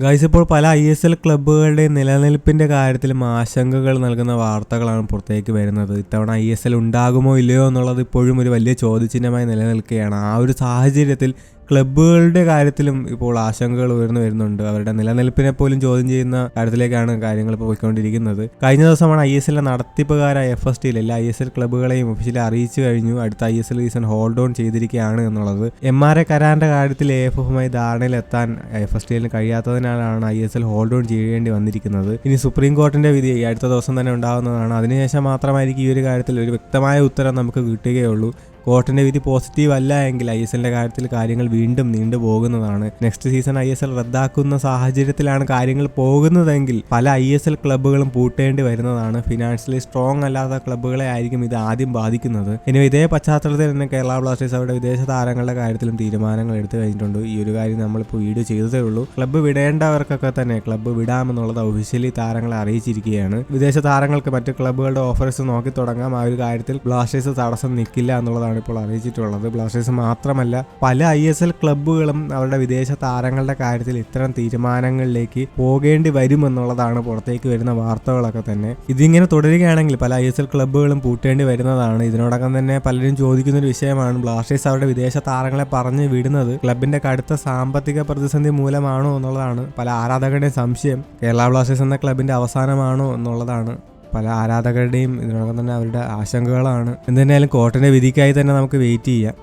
Guys ഇപ്പോൾ പല I S L ക്ലബ്ബുകളുടെയും നിലനിൽപ്പിന്റെ കാര്യത്തിലും ആശങ്കകൾ നൽകുന്ന വാർത്തകളാണ് പുറത്തേക്ക് വരുന്നത്. ഇത്തവണ ഐ എസ് എൽ ഉണ്ടാകുമോ ഇല്ലയോ എന്നുള്ളത് ഇപ്പോഴും ഒരു വലിയ ചോദ്യചിഹ്നമായി നിലനിൽക്കുകയാണ്. ആ ഒരു സാഹചര്യത്തിൽ ക്ലബ്ബുകളുടെ കാര്യത്തിലും ഇപ്പോൾ ആശങ്കകൾ ഉയർന്നു വരുന്നുണ്ട്. അവരുടെ നിലനിൽപ്പിനെ പോലും ചോദ്യം ചെയ്യുന്ന കാര്യത്തിലേക്കാണ് കാര്യങ്ങൾ ഇപ്പോൾ പോയിക്കൊണ്ടിരിക്കുന്നത്. കഴിഞ്ഞ ദിവസമാണ് ഐ എസ് എല്ലിന്റെ നടത്തിപ്പുകാരായ എഫ് എസ് ടിയിൽ എല്ലാ ഐ എസ് എൽ ക്ലബ്ബുകളെയും ഒഫീഷ്യലി അറിയിച്ചു കഴിഞ്ഞു. അടുത്ത I S L season hold on ചെയ്തിരിക്കുകയാണ് എന്നുള്ളത്. എം ആർ എ കരാറിന്റെ കാര്യത്തിൽ എ എഫ് എഫുമായി ധാരണയിലെത്താൻ എഫ് എസ് ടിയിൽ കഴിയാത്തതിനാലാണ് I S L hold on ചെയ്യേണ്ടി വന്നിരിക്കുന്നത്. ഇനി സുപ്രീം കോർട്ടിന്റെ വിധി അടുത്ത ദിവസം തന്നെ ഉണ്ടാകുന്നതാണ്. അതിനുശേഷം മാത്രമായിരിക്കും ഈ ഒരു കാര്യത്തിൽ ഒരു വ്യക്തമായ ഉത്തരം നമുക്ക് കിട്ടുകയുള്ളൂ. കോർട്ടിന്റെ വിധി പോസിറ്റീവ് അല്ല എങ്കിൽ ഐ എസ് എല്ലിന്റെ കാര്യത്തിൽ കാര്യങ്ങൾ വീണ്ടും നീണ്ടു പോകുന്നതാണ്. Next season I S L റദ്ദാക്കുന്ന സാഹചര്യത്തിലാണ് കാര്യങ്ങൾ പോകുന്നതെങ്കിൽ പല ഐ എസ് എൽ ക്ലബ്ബുകളും പൂട്ടേണ്ടി വരുന്നതാണ്. ഫിനാൻഷ്യലി സ്ട്രോങ് അല്ലാത്ത ക്ലബ്ബുകളെ ആയിരിക്കും ഇത് ആദ്യം ബാധിക്കുന്നത്. ഇനി ഇതേ പശ്ചാത്തലത്തിൽ തന്നെ കേരള ബ്ലാസ്റ്റേഴ്സ് അവരുടെ വിദേശ താരങ്ങളുടെ കാര്യത്തിലും തീരുമാനങ്ങൾ എടുത്തു കഴിഞ്ഞിട്ടുണ്ട്. ഈ ഒരു കാര്യം നമ്മളിപ്പോൾ വീഡിയോ ചെയ്തതേ ഉള്ളൂ. ക്ലബ്ബ് വിടേണ്ടവർക്കൊക്കെ തന്നെ ക്ലബ്ബ് വിടാമെന്നുള്ളത് ഒഫീഷ്യലി താരങ്ങളെ അറിയിച്ചിരിക്കുകയാണ്. വിദേശ താരങ്ങൾക്ക് മറ്റ് ക്ലബ്ബുകളുടെ ഓഫേഴ്സ് നോക്കി തുടങ്ങാം. ആ ഒരു കാര്യത്തിൽ ബ്ലാസ്റ്റേഴ്സ് തടസ്സം നിൽക്കില്ല എന്നുള്ളതാണ് ഇപ്പോൾ അറിയിച്ചിട്ടുള്ളത്. ബ്ലാസ്റ്റേഴ്സ് മാത്രമല്ല പല ഐ എസ് എൽ ക്ലബ്ബുകളും അവരുടെ വിദേശ താരങ്ങളുടെ കാര്യത്തിൽ ഇത്തരം തീരുമാനങ്ങളിലേക്ക് പോകേണ്ടി വരുമെന്നുള്ളതാണ് പുറത്തേക്ക് വരുന്ന വാർത്തകളൊക്കെ തന്നെ. ഇതിങ്ങനെ തുടരുകയാണെങ്കിൽ പല ഐ എസ് എൽ ക്ലബ്ബുകളും പൂട്ടേണ്ടി വരുന്നതാണ്. ഇതിനോടകം തന്നെ പലരും ചോദിക്കുന്ന ഒരു വിഷയമാണ് ബ്ലാസ്റ്റേഴ്സ് അവരുടെ വിദേശ താരങ്ങളെ പറഞ്ഞു വിടുന്നത് ക്ലബിന്റെ കടുത്ത സാമ്പത്തിക പ്രതിസന്ധി മൂലമാണോ എന്നുള്ളതാണ്. പല ആരാധകരുടെയും സംശയം കേരള ബ്ലാസ്റ്റേഴ്സ് എന്ന ക്ലബിന്റെ അവസാനമാണോ എന്നുള്ളതാണ്. പല ആരാധകരുടെയും ഇതിനോടൊപ്പം തന്നെ അവരുടെ ആശങ്കകളാണ്. എന്തായാലും കോർട്ടിന്റെ വിധിക്കായി തന്നെ നമുക്ക് വെയിറ്റ് ചെയ്യാം.